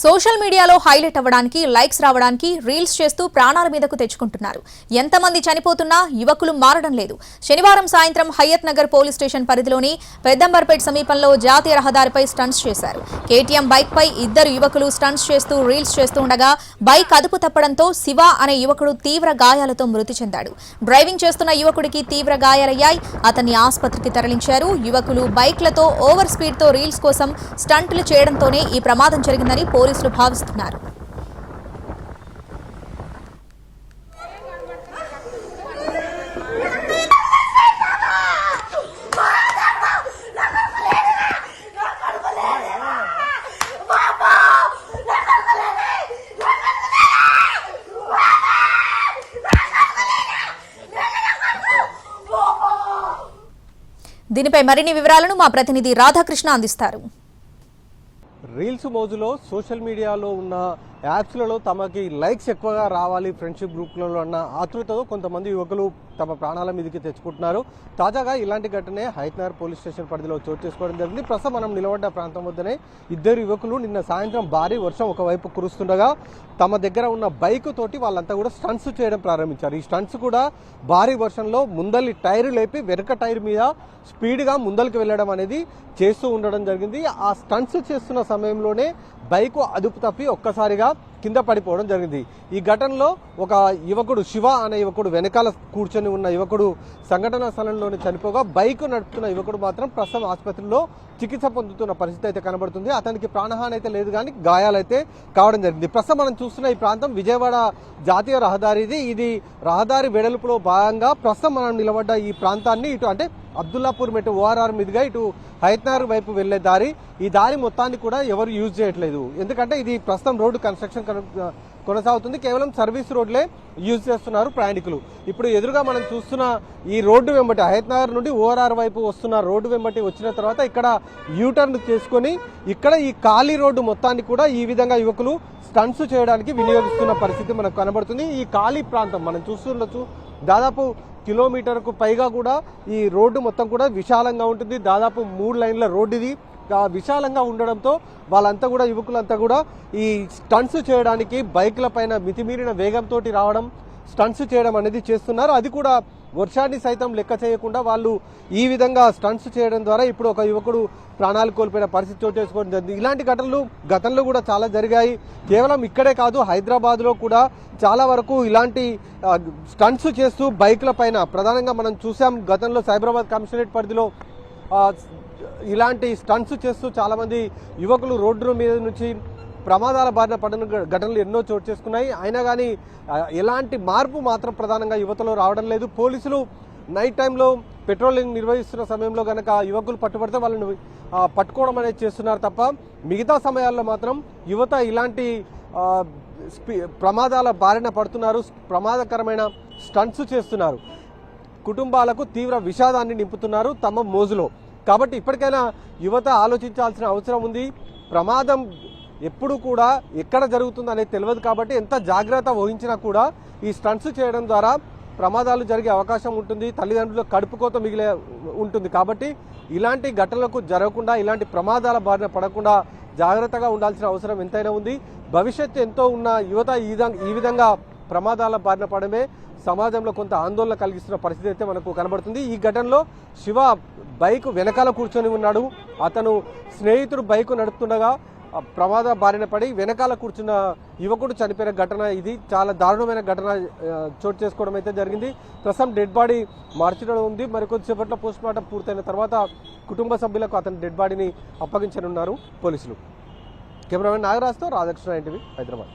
Social మీడియాలో highlight అవ్వడానికి likes రావడానికి రీల్స్ చేస్తూ ప్రాణాల మీదకు తెచ్చుకుంటున్నారు. ఎంతమంది చనిపోతున్నా యువకులు మారడం లేదు. శనివారం సాయంత్రం హయత్ నగర్ పోలీస్ స్టేషన్ పరిధిలోని పెద్దంబర్పేట్ సమీపంలో జాతీయ రహదారిపై స్టంట్స్ చేశారు. కేటీఎం బైక్ పై ఇద్దరు యువకులు స్టంట్స్ చేస్తూ రీల్స్ చేస్తూ ఉండగా బైక్ అదుపు తప్పడంతో శివ అనే యువకుడు తీవ్ర గాయాలతో మృతి చెందాడు. డ్రైవింగ్ చేస్తున్న యువకుడికి తీవ్ర గాయాలయ్యాయి. అతన్ని ఆసుపత్రికి తరలించారు. యువకులు బైక్లతో ఓవర్ స్పీడ్తో రీల్స్ కోసం స్టంట్లు చేయడంతోనే ఈ ప్రమాదం జరిగిందని పోలీసులు భావిస్తున్నారు. దీనిపై మరిన్ని వివరాలను మా ప్రతినిధి రాధాకృష్ణ అందిస్తారు. రీల్స్ మోజులో సోషల్ మీడియాలో ఉన్న యాప్స్లలో తమకి లైక్స్ ఎక్కువగా రావాలి ఫ్రెండ్షిప్ గ్రూప్లలో అన్న ఆతృతతో కొంతమంది యువకులు తమ ప్రాణాల మీదకి తెచ్చుకుంటున్నారు. తాజాగా ఇలాంటి ఘటనే హైత్నగర్ పోలీస్ స్టేషన్ పరిధిలో చోటు చేసుకోవడం జరిగింది. ప్రస్తుతం మనం నిలబడ్డ ప్రాంతం వద్దనే ఇద్దరు యువకులు నిన్న సాయంత్రం భారీ వర్షం ఒకవైపు కురుస్తుండగా తమ దగ్గర ఉన్న బైక్ తోటి వాళ్ళంతా కూడా స్టంట్స్ చేయడం ప్రారంభించారు. ఈ స్టంట్స్ కూడా భారీ వర్షంలో ముందలి టైర్ లేపి వెనక టైర్ మీద స్పీడ్గా ముందలకి వెళ్ళడం అనేది చేస్తూ ఉండడం జరిగింది. ఆ స్టంట్స్ చేస్తున్న సమయంలోనే బైక్ అదుపు తప్పి ఒక్కసారిగా 샵 కింద పడిపోవడం జరిగింది. ఈ ఘటనలో ఒక యువకుడు శివ అనే యువకుడు వెనకాల కూర్చొని ఉన్న యువకుడు సంఘటనా స్థలంలోనే చనిపోగా బైక్ నడుపుతున్న యువకుడు మాత్రం ప్రస్తుతం ఆసుపత్రిలో చికిత్స పొందుతున్న పరిస్థితి అయితే కనబడుతుంది. అతనికి ప్రాణహాని అయితే లేదు కానీ గాయాలైతే కావడం జరిగింది. ప్రస్తుతం మనం చూస్తున్న ఈ ప్రాంతం విజయవాడ జాతీయ రహదారి ఇది ఇది రహదారి వెడల్పులో భాగంగా ప్రస్తుతం మనం నిలబడ్డ ఈ ప్రాంతాన్ని ఇటు అంటే అబ్దుల్లాపూర్ మెట్టు ఓఆర్ఆర్ మీదుగా ఇటు హైత్నార్ వైపు వెళ్ళే దారి. ఈ దారి మొత్తాన్ని కూడా ఎవరు యూజ్ చేయట్లేదు. ఎందుకంటే ఇది ప్రస్తుతం రోడ్డు కన్స్ట్రక్షన్ కొనసాగుతుంది. కేవలం సర్వీస్ రోడ్లే యూజ్ చేస్తున్నారు ప్రయాణికులు. ఇప్పుడు ఎదురుగా మనం చూస్తున్న ఈ రోడ్డు వెంబటి హయత్నగర్ నుండి ఓఆర్ఆర్ వైపు వస్తున్న రోడ్డు వెంబటి వచ్చిన తర్వాత ఇక్కడ యూటర్న్ చేసుకొని ఇక్కడ ఈ ఖాళీ రోడ్డు మొత్తాన్ని కూడా ఈ విధంగా యువకులు స్టన్స్ చేయడానికి వినియోగిస్తున్న పరిస్థితి మనకు కనబడుతుంది. ఈ ఖాళీ ప్రాంతం మనం చూస్తుండొచ్చు దాదాపు కిలోమీటర్కు పైగా కూడా ఈ రోడ్డు మొత్తం కూడా విశాలంగా ఉంటుంది. దాదాపు మూడు లైన్ల రోడ్డు ఇది విశాలంగా ఉండడంతో వాళ్ళంతా కూడా యువకులంతా కూడా ఈ స్టంట్స్ చేయడానికి బైక్ల పైన మితిమీరిన వేగంతో రావడం స్టంట్స్ చేయడం అనేది చేస్తున్నారు. అది కూడా వర్షాన్ని సైతం లెక్క చేయకుండా వాళ్ళు ఈ విధంగా స్టంట్స్ చేయడం ద్వారా ఇప్పుడు ఒక యువకుడు ప్రాణాలు కోల్పోయిన పరిస్థితి చోటు చేసుకోవడం జరిగింది. ఇలాంటి ఘటనలు గతంలో కూడా చాలా జరిగాయి. కేవలం ఇక్కడే కాదు హైదరాబాద్లో కూడా చాలా వరకు ఇలాంటి స్టంట్స్ చేస్తూ బైక్ల పైన ప్రధానంగా మనం చూసాం గతంలో సైబరాబాద్ కమిషనరేట్ పరిధిలో ఇలాంటి స్టంట్స్ చేస్తూ చాలామంది యువకులు రోడ్డు మీద నుంచి ప్రమాదాల బారిన పడిన ఘటనలు ఎన్నో చోటు చేసుకున్నాయి. అయినా కానీ ఎలాంటి మార్పు మాత్రం ప్రధానంగా యువతలో రావడం లేదు. పోలీసులు నైట్ టైంలో పెట్రోలింగ్ నిర్వహిస్తున్న సమయంలో కనుక యువకులు పట్టుబడితే వాళ్ళని పట్టుకోవడం అనేది చేస్తున్నారు తప్ప మిగతా సమయాల్లో మాత్రం యువత ఇలాంటి స్పీ- ప్రమాదాల బారిన పడుతున్నారు ప్రమాదకరమైన స్టంట్స్ చేస్తున్నారు. కుటుంబాలకు తీవ్ర విషాదాన్ని నింపుతున్నారు తమ మోజులో. కాబట్టి ఇప్పటికైనా యువత ఆలోచించాల్సిన అవసరం ఉంది. ప్రమాదం ఎప్పుడు కూడా ఎక్కడ జరుగుతుంది అనేది తెలియదు కాబట్టి ఎంత జాగ్రత్త వహించినా కూడా ఈ స్టంట్స్ చేయడం ద్వారా ప్రమాదాలు జరిగే అవకాశం ఉంటుంది. తల్లిదండ్రుల కడుపు కోత మిగిలే ఉంటుంది కాబట్టి ఇలాంటి ఘటనలకు జరగకుండా ఇలాంటి ప్రమాదాల బారిన పడకుండా జాగ్రత్తగా ఉండాల్సిన అవసరం ఎంతైనా ఉంది. భవిష్యత్తు ఎంతో ఉన్న యువత ఈ విధంగా ఈ విధంగా ప్రమాదాల బారిన పడమే సమాజంలో కొంత ఆందోళన కలిగిస్తున్న పరిస్థితి అయితే మనకు కనబడుతుంది. ఈ ఘటనలో శివ బైక్ వెనకాల కూర్చొని ఉన్నాడు. అతను స్నేహితుడు బైక్ నడుపుతుండగా ప్రమాద బారిన పడి వెనకాల కూర్చున్న యువకుడు చనిపోయిన ఘటన ఇది. చాలా దారుణమైన ఘటన చోటు చేసుకోవడం అయితే జరిగింది. ప్రస్తుతం డెడ్ బాడీ మార్చడం ఉంది. మరికొద్దిసేపట్లో పోస్ట్ మార్టం పూర్తయిన తర్వాత కుటుంబ సభ్యులకు అతని డెడ్ బాడీని అప్పగించనున్నారు పోలీసులు. కెమెరామెన్ నాగరాజ్తో రాధాకృష్ణ ఎన్టీవీ హైదరాబాద్.